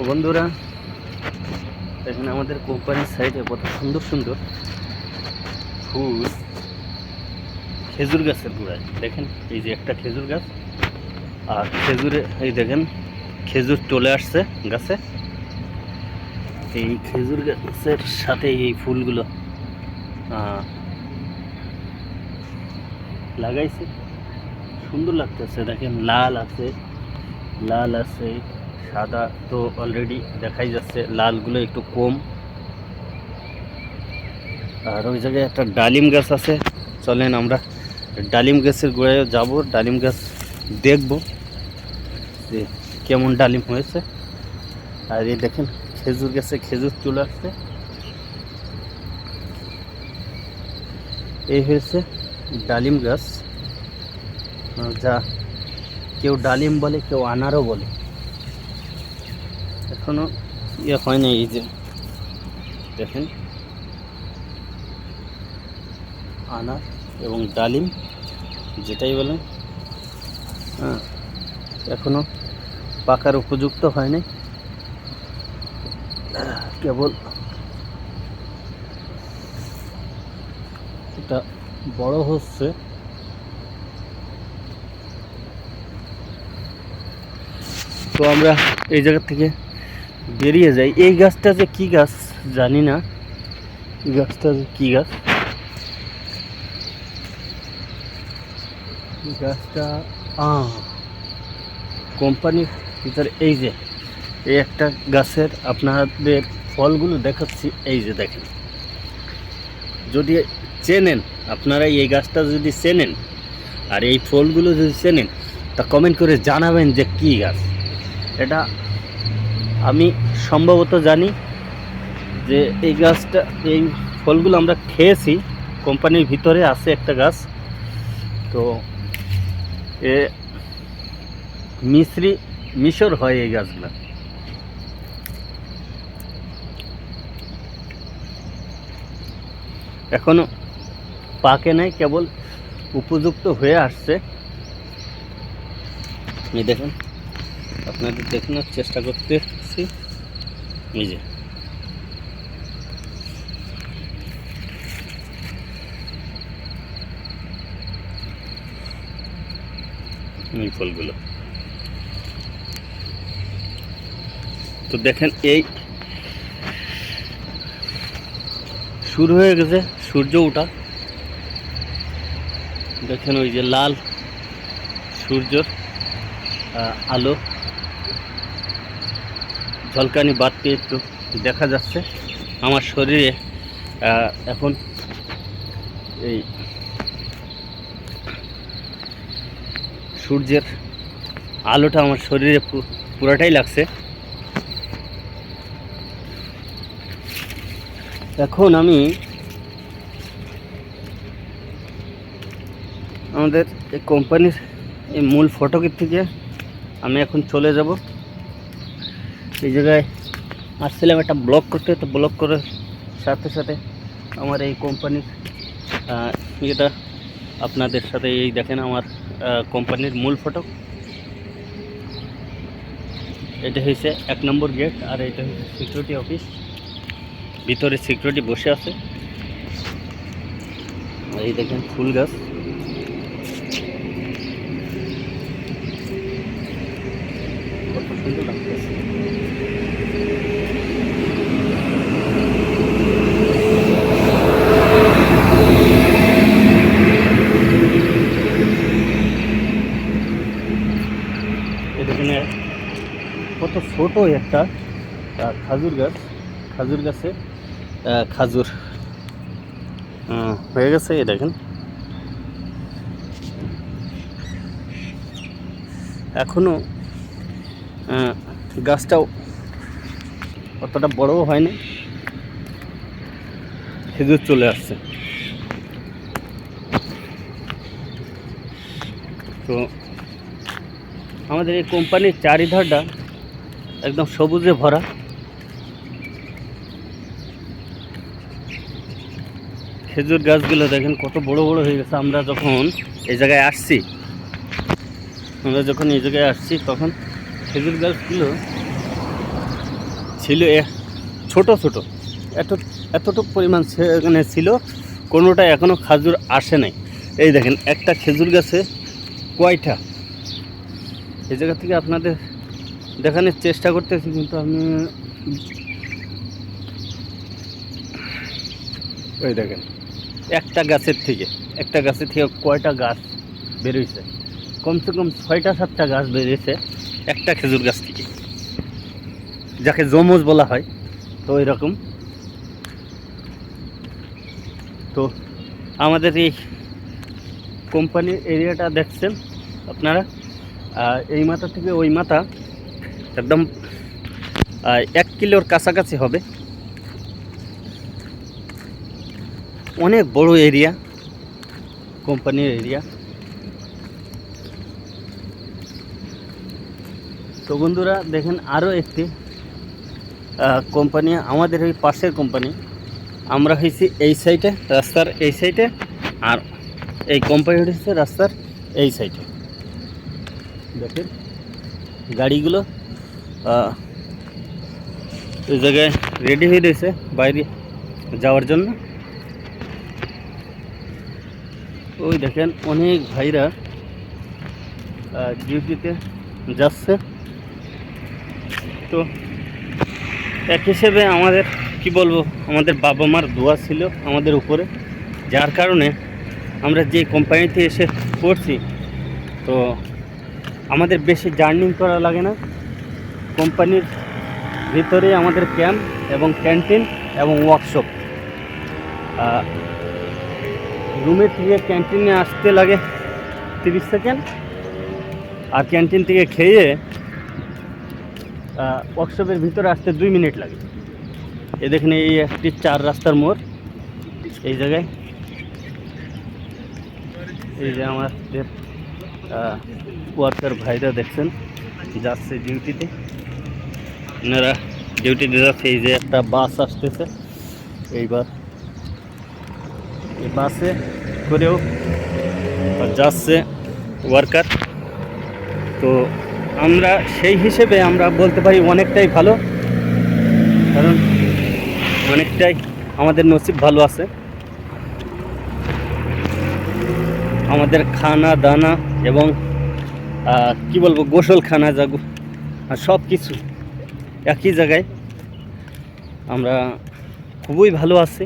তো বন্ধুরা, এখানে আমাদের কোম্পানির সাইডে কত সুন্দর সুন্দর ফুল, খেজুর গাছের গোড়ায় দেখেন, এই যে একটা খেজুর গাছ, আর খেজুরে, এই দেখেন, খেজুর চলে আসছে গাছে। এই খেজুর গাছের সাথে এই ফুলগুলো লাগাইছে। সুন্দর লাগতেছে, দেখেন, লাল আছে লাল আছে। সাদা তো অলরেডি দেখাই যাচ্ছে, লালগুলো একটু কম। আর ওই জায়গায় একটা ডালিম গাছ আছে। চলেন আমরা ডালিম গাছের গোড়ায় যাব, ডালিম গাছ দেখব যে কেমন ডালিম হয়েছে। আর এই দেখেন, খেজুর গাছে খেজুর চলে আসছে। এই হয়েছে ডালিম গাছ। যা কেউ ডালিম বলে, কেউ আনারও বলে। এখনও ইয়ে হয় হয়নি এই যে, দেখেন। আনার এবং ডালিম, যেটাই বলেন। হ্যাঁ এখনও পাকার উপযুক্ত হয়নি কেবল এটা বড় হচ্ছে। তো আমরা এই জায়গা থেকে বেরিয়ে যায় এই গাছটা যে কি গাছ জানি না। এই গাছটা যে কি গাছ? গাছটা কোম্পানির ভিতরে এই যে, এই একটা গাছের আপনাদের ফলগুলো দেখাচ্ছি। এই যে দেখেন। যদি চেনেন, আপনারা এই গাছটা যদি চেনেন, আর এই ফলগুলো যদি চেনেন, তা কমেন্ট করে জানাবেন যে কী গাছ। এটা আমি সম্ভবত জানি যে এই গাছটা, এই ফলগুলো আমরা খেয়েছি, কোম্পানির ভিতরে আছে একটা গাছ। তো এ মিশ্রি, মিশর হয় এই গাছগুলো। এখনও পাকে নাই, কেবল উপযুক্ত হয়ে আসছে। দেখেন, আপনাদের দেখানোর চেষ্টা করতেছি এই যে। এই ফলগুলো। তো দেখেন এই শুরু হয়ে গেছে, সূর্য ওঠা দেখেন ওই যে লাল সূর্যর আলো। ঝলকানি বাদকে একটু দেখা যাচ্ছে। আমার শরীরে এখন এই সূর্যের আলোটা আমার শরীরে পুরোটাই লাগছে। এখন আমি আমাদের এই কোম্পানির এই মূল ফটকের থেকে আমি এখন চলে যাব। এই জায়গায় আসছিলাম একটা ব্লক করতে, তো ব্লক করার সাথে সাথে আমার এই কোম্পানির ইয়েটা আপনাদের সাথে এই দেখেন আমার কোম্পানির মূল ফটক এটা হয়েছে এক নম্বর গেট, আর এটা হচ্ছে সিকিউরিটি অফিস ভিতরে সিকিউরিটি বসে আছে। এই দেখেন ফুল গাছ। কত লাগতেছে এখানে কত ছোট একটা খাজুর গাছ খাজুর গাছে খাজুর। হয়ে গেছে এই দেখেন। এখনও আহ, গাছটাও অতটা বড়ও হয়নি। খেজুর চলে আসছে। তো আমাদের এই কোম্পানির চারিধারটা একদম সবুজে ভরা। খেজুর গাছগুলো দেখেন কত বড় বড় হয়ে গেছে। আমরা যখন এই জায়গায় আসছি, আমরা যখন এই জায়গায় আসছি, তখন খেজুর গাছগুলো ছিল ছোট ছোট। এত, এতটুকু পরিমাণ সেখানে ছিল, কোনোটা এখনও খাজুর আসে নাই। এই দেখেন, একটা খেজুর গাছে কয়টা? এই জায়গা থেকে আপনাদের দেখানোর চেষ্টা করতেছি, কিন্তু আমি ওই দেখেন, একটা গাছের থেকে, একটা গাছের থেকে কয়টা গাছ বেরোইছে কমসে কম ছয়টা, সাতটা গাছ বেরিয়েছে একটা খেজুর গাছ থেকে। যাকে জমজ বলা হয়, তো এরকম। তো আমাদের এই কোম্পানির এরিয়াটা দেখছেন আপনারা? এই মাথা থেকে ওই মাথা একদম এক কিলোর কাছাকাছি হবে। অনেক বড় এরিয়া, কোম্পানির এরিয়া। তো বন্ধুরা দেখেন আরও একটি কোম্পানি আমাদের ওই পাশের কোম্পানি আমরা হয়েছি এই সাইডে রাস্তার এই সাইডে আর এই কোম্পানি হচ্ছে রাস্তার এই সাইডে দেখেন, গাড়িগুলো এই জায়গায় রেডি হয়ে রয়েছে বাইরে যাওয়ার জন্য। ওই দেখেন, অনেক ভাইরা ডিউটিতে যাচ্ছে। তো এক হিসেবে আমাদের, কি বলব, আমাদের বাবা মার দোয়া ছিল আমাদের উপরে। যার কারণে আমরা যে কোম্পানিতে এসে পড়ছি, তো আমাদের বেশি জার্নি করা লাগে না। কোম্পানির ভিতরে আমাদের ক্যাম্প এবং ক্যান্টিন এবং ওয়ার্কশপ। রুমে থেকে ক্যান্টিনে আসতে লাগে তিরিশ সেকেন্ড, আর ক্যান্টিন থেকে খেয়ে ওয়ার্কশপের ভিতরে আসতে দুই মিনিট লাগে। এ দেখেন এই একটি চার রাস্তার মোড়, এই জায়গায়। এই যে আমাদের ওয়ার্কার ভাইরা দেখছেন, যাচ্ছে ডিউটিতে এনারা ডিউটিতে যাচ্ছে, এই যে একটা বাস আসতেছে। এইবার এই বাসে করেও যাচ্ছে ওয়ার্কার তো আমরা সেই হিসেবে আমরা বলতে পারি অনেকটাই ভালো। কারণ অনেকটাই আমাদের নসিব ভালো আছে। আমাদের খানা, দানা এবং কি বলব গোসল খানা যাগো আর সব কিছু একই জায়গায় আমরা খুবই ভালো আছি।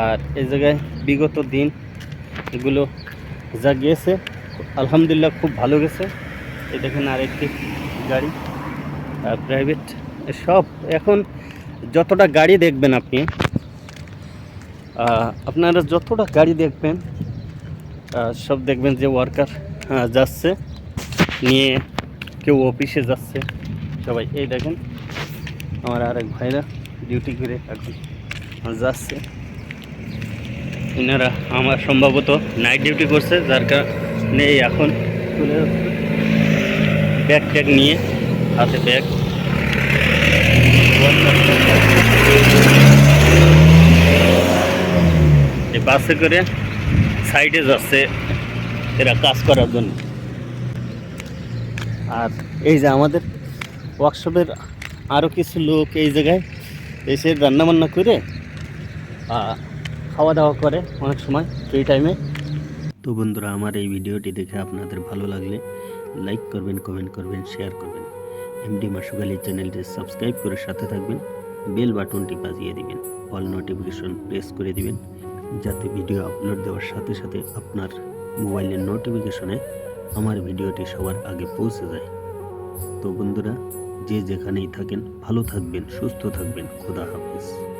আর এই জায়গায় বিগত দিন এগুলো যা গিয়েছে আলহামদুলিল্লাহ খুব ভালো গেছে। এই দেখেন আরেকটি গাড়ি প্রাইভেট সব। এখন যতটা গাড়ি দেখবেন আপনি আপনারা যতটা গাড়ি দেখবেন সব দেখবেন যে ওয়ার্কার যাচ্ছে, নিয়ে কেউ অফিসে যাচ্ছে। সবাই, এই দেখেন, আমার আরেক ভাইরা ডিউটি করে এখন যাচ্ছে। এনারা আমার সম্ভবত নাইট ডিউটি করছে, যার কারণে এখন চলে যাচ্ছে। ব্যাগ ট্যাগ নিয়ে হাতে ব্যাগ। বাসে করে সাইডে যাচ্ছে এরা কাজ করার জন্য। আর এই যে আমাদের ওয়ার্কশপের আরও কিছু লোক এই জায়গায় এসে রান্নাবান্না করে খাওয়া দাওয়া করে অনেক সময় ফ্রি টাইমে তো বন্ধুরা, আমার এই ভিডিওটি দেখে আপনাদের ভালো লাগলে লাইক করবেন কমেন্ট করবেন শেয়ার করবেন। এমডি মাসুগালি চ্যানেলটি সাবস্ক্রাইব করে সাথে থাকবেন। বেল বাটনটি বাজিয়ে দিবেন। অল নোটিফিকেশন প্রেস করে দিবেন। যাতে ভিডিও আপলোড দেওয়ার সাথে সাথে আপনার মোবাইলের নোটিফিকেশনে আমার ভিডিওটি সবার আগে পৌঁছে যায়। তো বন্ধুরা, যে যেখানেই থাকেন, ভালো থাকবেন, সুস্থ থাকবেন। খোদা হাফিজ।